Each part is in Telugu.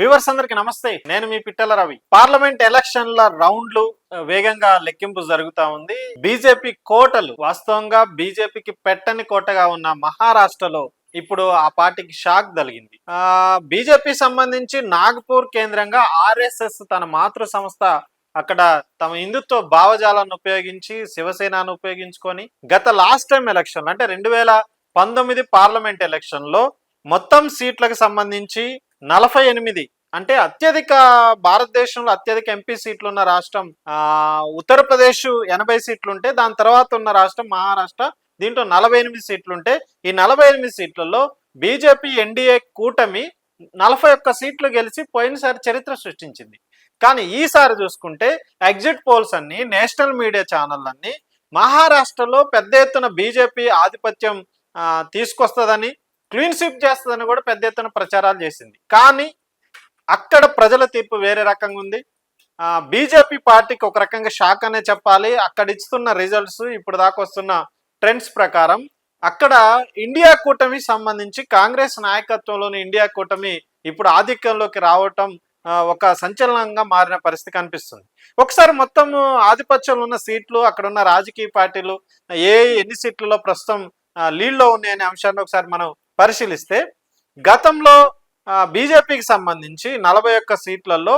వ్యూవర్స్ అందరికి నమస్తే. నేను మీ పిట్టల రవి. పార్లమెంట్ ఎలక్షన్ల రౌండ్లు వేగంగా లెక్కింపు జరుగుతా ఉంది. బీజేపీ కోటలు వాస్తవంగా బీజేపీకి పెట్టని కోటగా ఉన్న మహారాష్ట్రలో ఇప్పుడు ఆ పార్టీకి షాక్ దలిగింది ఆ బీజేపీ సంబంధించి నాగ్పూర్ కేంద్రంగా ఆర్ఎస్ఎస్ తన మాతృ సంస్థ అక్కడ తమ హిందుత్వ భావజాలను ఉపయోగించి శివసేనను ఉపయోగించుకొని గత లాస్ట్ టైం ఎలక్షన్ అంటే రెండు వేల పంతొమ్మిది పార్లమెంట్ ఎలక్షన్లో మొత్తం సీట్లకు సంబంధించి నలభై ఎనిమిది. అంటే అత్యధిక భారతదేశంలో అత్యధిక ఎంపీ సీట్లు ఉన్న రాష్ట్రం ఆ ఉత్తరప్రదేశ్ ఎనభై సీట్లు ఉంటే దాని తర్వాత ఉన్న రాష్ట్రం మహారాష్ట్ర దీంట్లో నలభై ఎనిమిది సీట్లు ఉంటే ఈ నలభై ఎనిమిది సీట్లలో బీజేపీ ఎన్డీఏ కూటమి నలభై ఒక్క సీట్లు గెలిచి పోయినసారి చరిత్ర సృష్టించింది. కానీ ఈసారి చూసుకుంటే ఎగ్జిట్ పోల్స్ అన్ని నేషనల్ మీడియా ఛానల్ అన్ని మహారాష్ట్రలో పెద్ద ఎత్తున బీజేపీ ఆధిపత్యం తీసుకొస్తుందని క్లీన్ స్వీప్ చేస్తుందని కూడా పెద్ద ఎత్తున ప్రచారాలు చేసింది. కానీ అక్కడ ప్రజల తీర్పు వేరే రకంగా ఉంది. బీజేపీ పార్టీకి ఒక రకంగా షాక్ అనే చెప్పాలి. అక్కడ ఇస్తున్న రిజల్ట్స్ ఇప్పుడు దాకా వస్తున్న ట్రెండ్స్ ప్రకారం అక్కడ ఇండియా కూటమి సంబంధించి కాంగ్రెస్ నాయకత్వంలోని ఇండియా కూటమి ఇప్పుడు ఆధిక్యంలోకి రావటం ఒక సంచలనంగా మారిన పరిస్థితి కనిపిస్తుంది. ఒకసారి మొత్తం ఆధిపత్యంలో ఉన్న సీట్లు అక్కడ ఉన్న రాజకీయ పార్టీలు ఏ ఎన్ని సీట్లలో ప్రస్తుతం లీడ్లో ఉన్నాయనే అంశాన్ని ఒకసారి మనం పరిశీలిస్తే గతంలో బీజేపీకి సంబంధించి నలభై ఒక్క సీట్లలో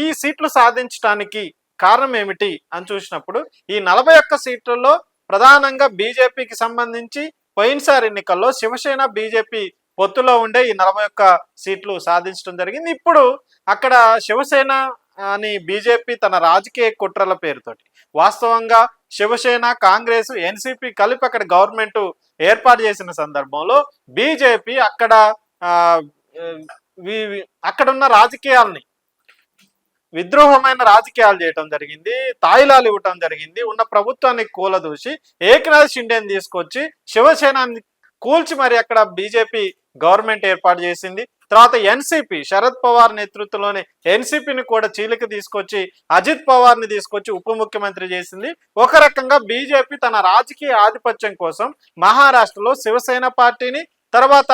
ఈ సీట్లు సాధించడానికి కారణం ఏమిటి అని చూసినప్పుడు ఈ నలభై ఒక్క సీట్లలో ప్రధానంగా బీజేపీకి సంబంధించి పోయినసారి ఎన్నికల్లో శివసేన బీజేపీ పొత్తులో ఉండే ఈ నలభై ఒక్క సీట్లు సాధించడం జరిగింది. ఇప్పుడు అక్కడ శివసేన అని బీజేపీ తన రాజకీయ కుట్రల పేరుతోటి వాస్తవంగా శివసేన కాంగ్రెస్ ఎన్సిపి కలిపి అక్కడ గవర్నమెంట్ ఏర్పాటు చేసిన సందర్భంలో బీజేపీ అక్కడ ఆ, వి- అక్కడున్న రాజకీయాల్ని విద్రోహమైన రాజకీయాలు చేయటం జరిగింది తాయిలాలు ఇవ్వటం జరిగింది ఉన్న ప్రభుత్వాన్ని కూలదూసి ఏకనాథ్ షిండేని తీసుకొచ్చి శివసేనాన్ని కూల్చి మరి అక్కడ బీజేపీ గవర్నమెంట్ ఏర్పాటు చేసింది. తర్వాత ఎన్సిపి శరద్ పవార్ నేతృత్వంలోని ఎన్సీపీని కూడా చీలిక తీసుకొచ్చి అజిత్ పవార్ని తీసుకొచ్చి ఉప ముఖ్యమంత్రి చేసింది. ఒక రకంగా బీజేపీ తన రాజకీయ ఆధిపత్యం కోసం మహారాష్ట్రలో శివసేన పార్టీని తర్వాత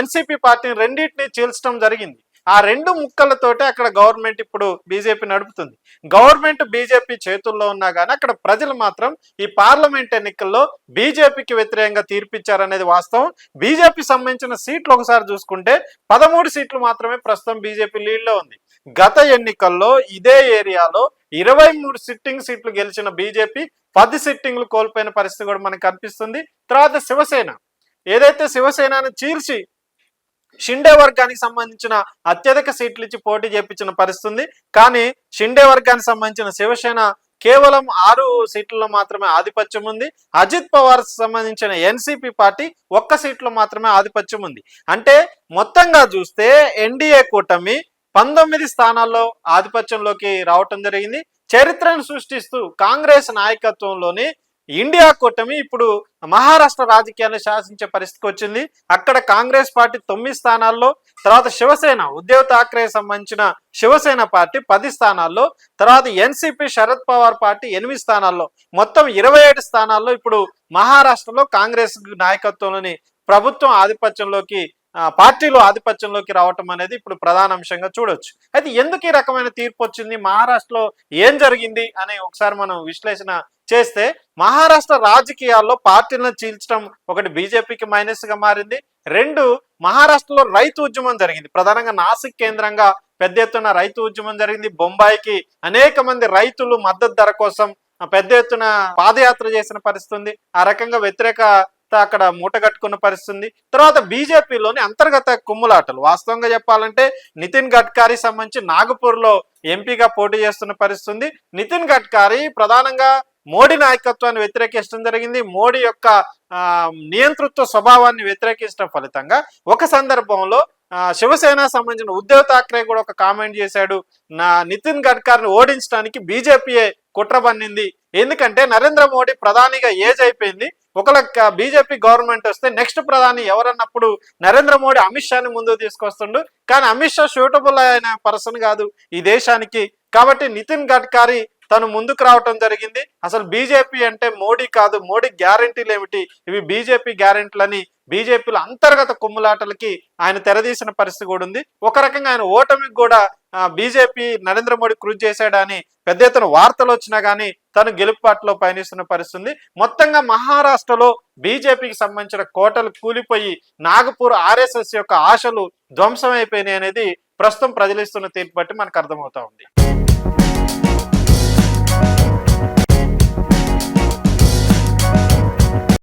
ఎన్సిపి పార్టీని రెండింటిని చీల్చడం జరిగింది. ఆ రెండు ముక్కలతోటే అక్కడ గవర్నమెంట్ ఇప్పుడు బీజేపీ నడుపుతుంది. గవర్నమెంట్ బీజేపీ చేతుల్లో ఉన్నా కానీ అక్కడ ప్రజలు మాత్రం ఈ పార్లమెంట్ ఎన్నికల్లో బీజేపీకి వ్యతిరేకంగా తీర్పిచ్చారనేది వాస్తవం. బీజేపీ సంబంధించిన సీట్లు ఒకసారి చూసుకుంటే పదమూడు సీట్లు మాత్రమే ప్రస్తుతం బీజేపీ లీడ్లో ఉంది. గత ఎన్నికల్లో ఇదే ఏరియాలో ఇరవై మూడు సిట్టింగ్ సీట్లు గెలిచిన బీజేపీ పది సిట్టింగ్లు కోల్పోయిన పరిస్థితి కూడా మనకు కనిపిస్తుంది. తర్వాత శివసేన. ఏదైతే శివసేనను చీల్చి షిండే వర్గానికి సంబంధించిన అత్యధిక సీట్లు ఇచ్చి పోటీ చేపించిన పరిస్థితి ఉంది కానీ షిండే వర్గానికి సంబంధించిన శివసేన కేవలం ఆరు సీట్లలో మాత్రమే ఆధిపత్యం ఉంది. అజిత్ పవార్ సంబంధించిన ఎన్సిపి పార్టీ ఒక్క సీట్లో మాత్రమే ఆధిపత్యం ఉంది. అంటే మొత్తంగా చూస్తే ఎన్డీఏ కూటమి పంతొమ్మిది స్థానాల్లో ఆధిపత్యంలోకి రావటం జరిగింది. చరిత్రను సృష్టిస్తూ కాంగ్రెస్ నాయకత్వంలోని ఇండియా కూటమి ఇప్పుడు మహారాష్ట్ర రాజకీయాన్ని శాసించే పరిస్థితికి వచ్చింది. అక్కడ కాంగ్రెస్ పార్టీ తొమ్మిది స్థానాల్లో తర్వాత శివసేన ఉద్దవ్ ఠాక్రే సంబంధించిన శివసేన పార్టీ పది స్థానాల్లో తర్వాత ఎన్సిపి శరద్ పవార్ పార్టీ ఎనిమిది స్థానాల్లో. మొత్తం ఇరవై ఏడు స్థానాల్లో ఇప్పుడు మహారాష్ట్రలో కాంగ్రెస్ నాయకత్వంలోని ప్రభుత్వం ఆధిపత్యంలోకి పార్టీలు ఆధిపత్యంలోకి రావటం అనేది ఇప్పుడు ప్రధాన అంశంగా చూడొచ్చు. అయితే ఎందుకు ఈ రకమైన తీర్పు వచ్చింది? మహారాష్ట్రలో ఏం జరిగింది? అని ఒకసారి మనం విశ్లేషణ చేస్తే మహారాష్ట్ర రాజకీయాల్లో పార్టీలను చీల్చడం ఒకటి బీజేపీకి మైనస్గా మారింది. రెండు మహారాష్ట్రలో రైతు ఉద్యమం జరిగింది. ప్రధానంగా నాసిక్ కేంద్రంగా పెద్ద ఎత్తున రైతు ఉద్యమం జరిగింది. బొంబాయికి అనేక మంది రైతులు మద్దతు ధర కోసం పెద్ద ఎత్తున పాదయాత్ర చేసిన పరిస్థితి ఉంది. ఆ రకంగా వ్యతిరేక అక్కడ మూట కట్టుకున్న పరిస్థితి ఉంది తర్వాత బీజేపీలోని అంతర్గత కుమ్ములాటలు. వాస్తవంగా చెప్పాలంటే నితిన్ గడ్కరీ సంబంధించి నాగపూర్లో ఎంపీగా పోటీ చేస్తున్న పరిస్థితి ఉంది నితిన్ గడ్కరీ ప్రధానంగా మోడీ నాయకత్వాన్ని వ్యతిరేకించడం జరిగింది. మోడీ యొక్క నియంతృత్వ స్వభావాన్ని వ్యతిరేకించడం ఫలితంగా ఒక సందర్భంలో శివసేన సంబంధించిన ఉద్దవ్ ఠాక్రే కూడా ఒక కామెంట్ చేశాడు. నా నితిన్ గడ్కర్ని ఓడించడానికి బీజేపీయే కుట్ర పన్నింది. ఎందుకంటే నరేంద్ర మోడీ ప్రధానిగా ఏజ్ అయిపోయింది. ఒకవేళ బీజేపీ గవర్నమెంట్ వస్తే నెక్స్ట్ ప్రధాని ఎవరన్నప్పుడు నరేంద్ర మోడీ అమిత్ షాని ముందుకు తీసుకొస్తుండు. కానీ అమిత్ షా సూటబుల్ అయిన పర్సన్ కాదు ఈ దేశానికి. కాబట్టి నితిన్ గడ్కరీ తను ముందుకు రావటం జరిగింది. అసలు బీజేపీ అంటే మోడీ కాదు. మోడీ గ్యారంటీలు ఏమిటి? ఇవి బీజేపీ గ్యారంటీలని బీజేపీలో అంతర్గత కుమ్ములాటలకి ఆయన తెరదీసిన పరిస్థితి కూడా ఉంది. ఒక రకంగా ఆయన ఓటమికి కూడా బీజేపీ నరేంద్ర మోడీ కృషి చేశాడని పెద్ద ఎత్తున వార్తలు వచ్చినా కానీ తను గెలుపుబాటులో పయనిస్తున్న పరిస్థితి ఉంది. మొత్తంగా మహారాష్ట్రలో బీజేపీకి సంబంధించిన కోటలు కూలిపోయి నాగపూర్ ఆర్ఎస్ఎస్ యొక్క ఆశలు ధ్వంసం అయిపోయినాయి అనేది ప్రస్తుతం ప్రజలిస్తున్న తీర్పు బట్టి మనకు అర్థమవుతా ఉంది.